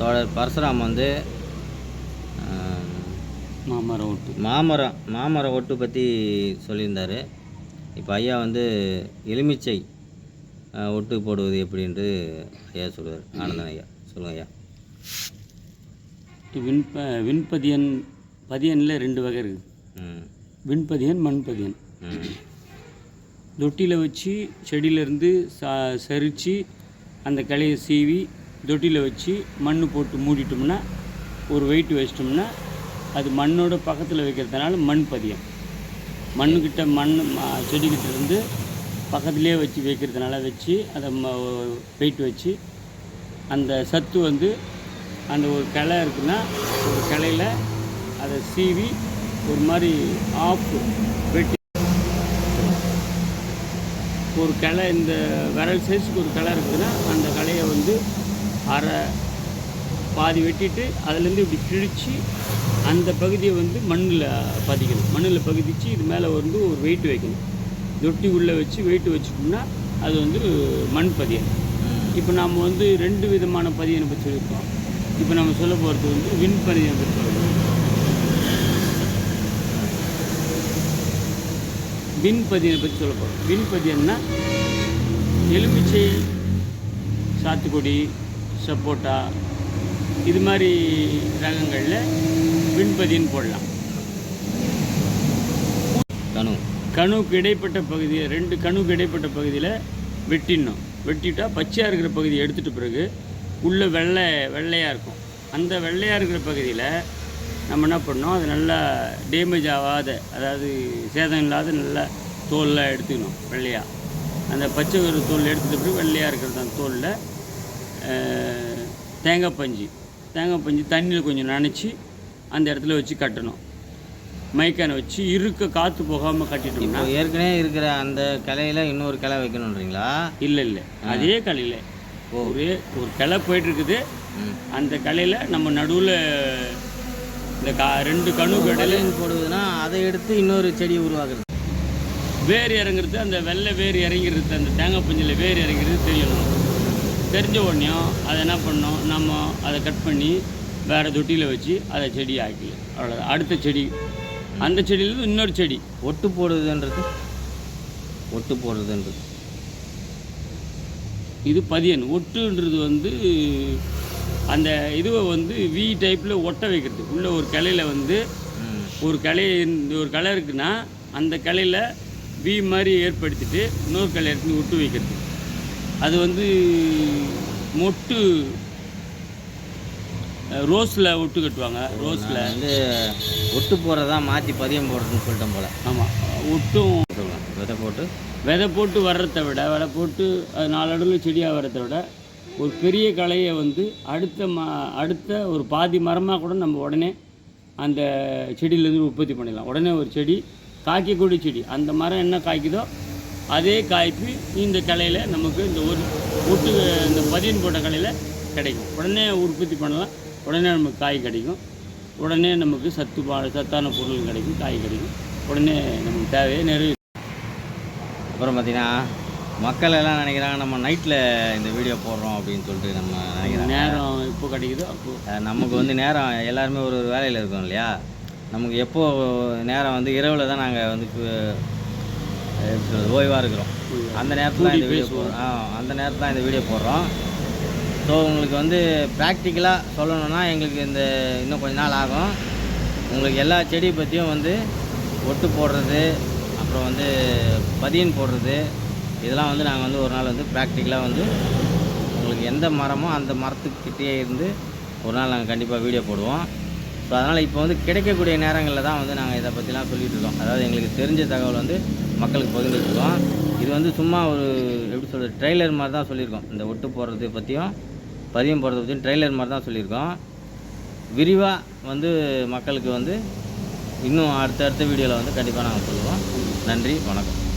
தோழர் பரசுராம் வந்து மாமரம் ஒட்டு மாமரம் மாமரம் ஒட்டு பற்றி சொல்லியிருந்தார். இப்போ ஐயா வந்து எலுமிச்சை ஒட்டு போடுவது எப்படின்ட்டு ஐயா சொல்லுவார் ஆனந்தன் ஐயா சொல்லுங்கள் ஐயா. விண்ப விண்பதியன் பதியனில் ரெண்டு வகை இருக்குது. விண்பதியன் மண்பதியன். தொட்டியில் வச்சு செடியிலேருந்து சா சரித்து அந்த கிளையை சீவி தொட்டியில் வச்சு மண் போட்டு மூடிட்டோம்னா ஒரு வெயிட் வச்சிட்டோம்னா அது மண்ணோட பக்கத்தில் வைக்கிறதுனால மண் பதியம். மண்ணுக்கிட்ட மண் செடிக்கிட்ட இருந்து பக்கத்துலேயே வச்சு வைக்கிறதுனால வச்சு அதை வெயிட் வச்சு அந்த சத்து வந்து அந்த ஒரு கிளை இருக்குன்னா ஒரு கிளையில அதை சீவி ஒரு மாதிரி ஆஃப் வெட்டி ஒரு கிளை இந்த விரல் சைஸுக்கு ஒரு கிளை இருக்குதுன்னா அந்த கலையை வந்து அரை பாதி வெட்டிட்டு அதுலேருந்து இப்படி கிழித்து அந்த பகுதியை வந்து மண்ணில் பதிக்கணும். மண்ணில் பதிச்சு இது மேலே வந்து ஒரு வெயிட் வைக்கணும். தொட்டி உள்ளே வச்சு வெயிட் வச்சுட்டோம்னா அது வந்து மண் பதியம் இப்போ நாம் வந்து ரெண்டு விதமான பதியனை பற்றி சொல்லியிருக்கோம். இப்போ நம்ம சொல்ல போகிறது வந்து விண் பதியனை பற்றி சொல்லணும் போகிறோம் விண் பதியனை பற்றி சொல்ல போகிறோம். விண் பதியன்னா எலுமிச்சை சாத்துக்குடி சப்போட்டா இது மாதிரி ரகங்களில் விண்பதியன் போடலாம். கனு. கணுக்கு இடைப்பட்ட பகுதியை ரெண்டு கணுக்கு இடைப்பட்ட பகுதியில் வெட்டிடணும். வெட்டிட்டா பச்சையாக இருக்கிற பகுதியை எடுத்துட்ட பிறகு உள்ளே வெள்ளை வெள்ளையாக இருக்கும். அந்த வெள்ளையாக இருக்கிற பகுதியில் நம்ம என்ன பண்ணோம் அது நல்லா டேமேஜ் ஆகாத அதாவது சேதம் இல்லாத நல்லா தோல்லாம் எடுத்துக்கணும் வெள்ளையாக அந்த பச்சை ஒரு தோல் எடுத்துட்ட பிறகு வெள்ளையாக இருக்கிறது அந்த தோலில் தேங்காய் பஞ்சு. தேங்காய் பஞ்சு தண்ணியில் கொஞ்சம் நனைச்சி அந்த இடத்துல வச்சு கட்டணும். மைக்கானை வச்சு இருக்க காற்று போகாமல் கட்டிட்டோம்னா ஏற்கனவே இருக்கிற அந்த கிளையில இன்னொரு கிளை வைக்கணுன்றீங்களா இல்லை இல்லை. அதே கலையில் ஒரே ஒரு கிளை போயிட்டு இருக்குது ம். அந்த கலையில் நம்ம நடுவில் இந்த கா ரெண்டு கணு கடையில் போடுவதுன்னா அதை எடுத்து இன்னொரு செடி உருவாக்குறது. வேர் இறங்குறது அந்த வெள்ளை வேர் இறங்கிறது அந்த தேங்காய் பஞ்சில் வேர் இறங்கிறது தெரியணும். தெரிஞ்ச உடனேயும் அதை என்ன பண்ணோம்? நம்ம அதை கட் பண்ணி வேறு தொட்டியில் வச்சு அதை செடி ஆக்கி அவ்வளோதான் அடுத்த செடி. அந்த செடியிலேருந்து இன்னொரு செடி. ஒட்டு போடுறதுன்றது? ஒட்டு போடுறதுன்றது. இது பதியன். ஒட்டுன்றது வந்து அந்த இதுவை வந்து வி டைப்பில் ஒட்ட வைக்கிறது. உள்ள ஒரு கிளையில வந்து ஒரு கிளை ஒரு கிளை இருக்குன்னா அந்த கிளையில வி மாதிரி ஏற்படுத்திட்டு இன்னொரு கிளை எடுத்து ஒட்டு வைக்கிறது. அது வந்து மொட்டு ரோஸில் ஒட்டு கட்டுவாங்க ரோஸில். வந்து ஒட்டு போடுறதா மாற்றி பதியம் போடுறதுன்னு சொல்லிட்டேன் போல. ஆமாம் ஒட்டும் விதை போட்டு. விதை போட்டு வர்றதை விட விதை போட்டு அது நாலடுவில் செடியாக வர்றதை விட ஒரு பெரிய களையை வந்து அடுத்த ம அடுத்த ஒரு பாதி மரமாக கூட நம்ம உடனே அந்த செடியிலேருந்து உற்பத்தி பண்ணிடலாம். உடனே ஒரு செடி காய்க்கக்கூடிய செடி அந்த மரம் என்ன காய்க்குதோ அதே காய்ப்பு இந்த களையில் நமக்கு இந்த ஒரு ஒட்டு இந்த பதியன் போட்ட களையில் கிடைக்கும். உடனே உற்பத்தி பண்ணலாம். உடனே நமக்கு காய் கிடைக்கும். உடனே நமக்கு சத்து பா சத்தான பொருள் கிடைக்கும் காய் கிடைக்கும். உடனே நமக்கு தேவையை நிறைவு அப்புறம் பார்த்தீங்கன்னா மக்கள் எல்லாம் நினைக்கிறாங்க நம்ம நைட்டில் இந்த வீடியோ போடுறோம் அப்படின்னு சொல்லிட்டு நம்ம நினைக்கிறாங்க. நேரம் எப்போ கிடைக்குதோ அப்போ. நமக்கு வந்து நேரம் எல்லாருமே ஒரு ஒரு வேலையில் இருக்கோம் இல்லையா? நமக்கு எப்போ நேரம் வந்து இரவில் தான் நாங்கள் வந்து ஓய்வாக இருக்கிறோம். அந்த நேரத்தில் இந்த வீடியோ போடுறோம். ஆ அந்த நேரத்தில் தான் இந்த வீடியோ போடுறோம். ஸோ உங்களுக்கு வந்து ப்ராக்டிக்கலாக சொல்லணும்னா எங்களுக்கு இந்த இன்னும் கொஞ்ச நாள் ஆகும். உங்களுக்கு எல்லா செடி பற்றியும் வந்து ஒட்டு போடுறது அப்புறம் வந்து பதியன் போடுறது இதெல்லாம் வந்து நாங்கள் வந்து ஒரு நாள் வந்து ப்ராக்டிக்கலாக வந்து உங்களுக்கு எந்த மரமோ அந்த மரத்துக்கிட்டே இருந்து ஒரு நாள் நாங்கள் கண்டிப்பாக வீடியோ போடுவோம். ஸோ அதனால் இப்போ வந்து கிடைக்கக்கூடிய நேரங்களில் தான் வந்து நாங்கள் இதை பற்றிலாம் சொல்லிகிட்டு இருக்கோம். அதாவது எங்களுக்கு தெரிஞ்ச தகவல் வந்து மக்களுக்கு பகிர்ந்துட்டு இது வந்து சும்மா ஒரு எப்படி சொல்கிறது ட்ரெய்லர் மாதிரி தான் சொல்லியிருக்கோம். இந்த ஒட்டு போடுறது பற்றியும் பதியம் போடுறத பற்றியும் ட்ரெய்லர் மாதிரி தான் சொல்லியிருக்கோம். விரிவாக வந்து மக்களுக்கு வந்து இன்னும் அடுத்தடுத்த வீடியோவில் வந்து கண்டிப்பாக நாங்கள் சொல்லுவோம். நன்றி வணக்கம்.